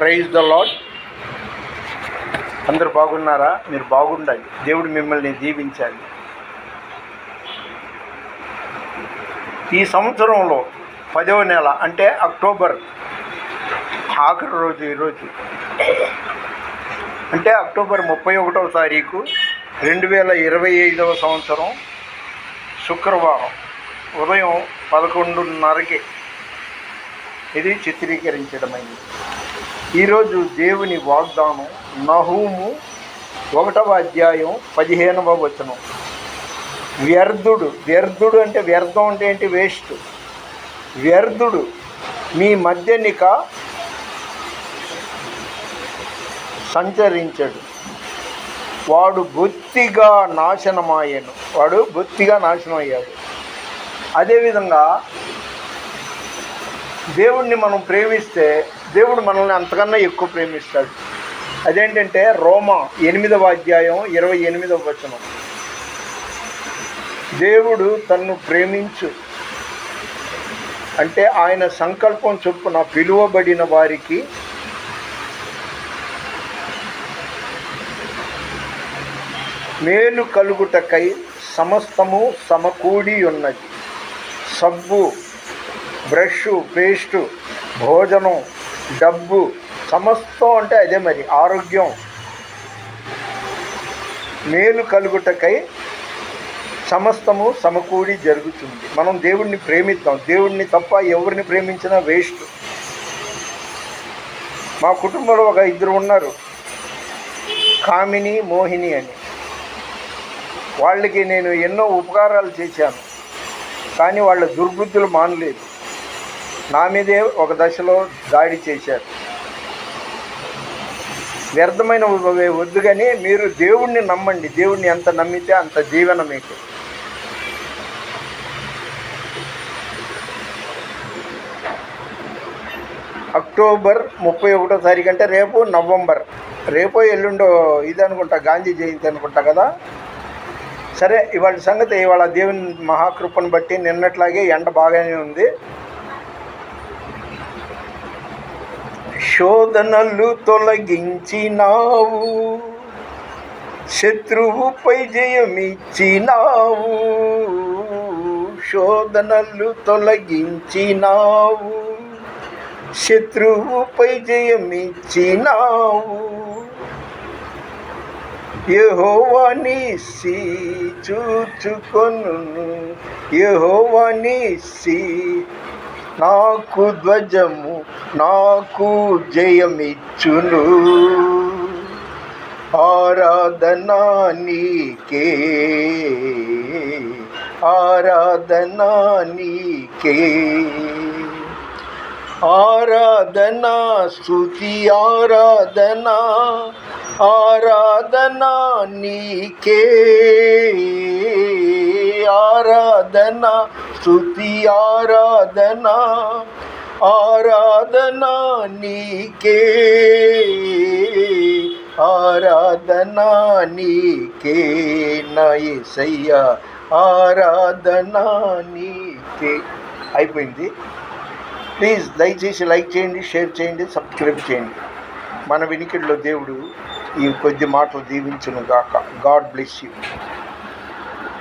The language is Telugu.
ప్రైజ్ ద లాడ్ అందరు బాగున్నారా? మీరు బాగుండాలి. దేవుడు మిమ్మల్ని దీవించాలి. ఈ సంవత్సరంలో పదవ నెల అంటే అక్టోబర్ ఆఖరి రోజు ఈరోజు అంటే అక్టోబర్ ముప్పై ఒకటవ తారీఖు రెండు వేల ఇరవై ఐదవ సంవత్సరం శుక్రవారం ఉదయం పదకొండున్నరకి ఇది చిత్రీకరించడమైంది. ఈరోజు దేవుని వాగ్దానం నహూము ఒకటవ అధ్యాయం పదిహేనవ వచనం. వ్యర్థుడు వ్యర్థుడు అంటే వ్యర్థం అంటే ఏంటి? వేస్ట్. వ్యర్థుడు మీ మధ్యనిక సంచరించడు. వాడు బొత్తిగా నాశనమాయను. వాడు బొత్తిగా నాశనం అయ్యాడు అదేవిధంగా దేవుణ్ణి మనం ప్రేమిస్తే దేవుడు మనల్ని అంతకన్నా ఎక్కువ ప్రేమిస్తాడు. అదేంటంటే రోమా ఎనిమిదవ అధ్యాయం ఇరవై ఎనిమిదవ వచనం. దేవుడు తన్ను ప్రేమించు. అంటే ఆయన సంకల్పం చొప్పున పిలువబడిన వారికి మేలు కలుగుటకై సమస్తము సమకూడి ఉన్నది. సబ్బు బ్రష్ పేస్టు భోజనం డబ్బు సమస్తం అంటే అదే మరి ఆరోగ్యం. మేలు కలుగుటకై సమస్తము సమకూడి జరుగుతుంది. మనం దేవుణ్ణి ప్రేమిద్దాం. దేవుణ్ణి తప్ప ఎవరిని ప్రేమించినా వేస్ట్. మా కుటుంబంలో ఒక ఇద్దరు ఉన్నారు. కామిని మోహిని అని. వాళ్ళకి నేను ఎన్నో ఉపకారాలు చేశాను. కానీ వాళ్ళ దుర్బుద్ధులు మానలేదు. నా మీదే ఒక దశలో దాడి చేశారు. వ్యర్థమైన వద్దు కానీ మీరు దేవుణ్ణి నమ్మండి. దేవుణ్ణి ఎంత నమ్మితే అంత జీవన మీకు. అక్టోబర్ ముప్పై ఒకటో తారీఖు అంటే రేపు నవంబర్. రేపో ఎల్లుండో ఇది అనుకుంటా గాంధీ జయంతి అనుకుంటా కదా. సరే ఇవాళ సంగతి ఇవాళ దేవుని మహాకృపను బట్టి నిన్నట్లాగే ఎండ బాగానే ఉంది. శోధనలు తొలగించినావు. శత్రువుపై జయమిచ్చినావు. శోధనలు తొలగించినావు. శత్రువుపై జయమిచ్చినావు. యహోవానిసి చూచుకొను యహోవానిసి నాకు ధ్వజము నాకు జయమిచ్చును. ఆరాధనా నీకే ఆరాధనా నీకే. ఆరాధనా స్థుతి ఆరాధనా ఆరాధనా నీకే. ఆరాధనా స్థుతి ఆరాధనా ఆరాధనా నీకే. ఆరాధనా నీకే నా ఆరాధనా నీకే. అయిపోయింది. ప్లీజ్ దయచేసి లైక్ చేయండి షేర్ చేయండి సబ్స్క్రైబ్ చేయండి. మన వినికిడిలో దేవుడు ఈ కొద్ది మాటలు దీవించును గాక గాడ్ బ్లెస్ యూ.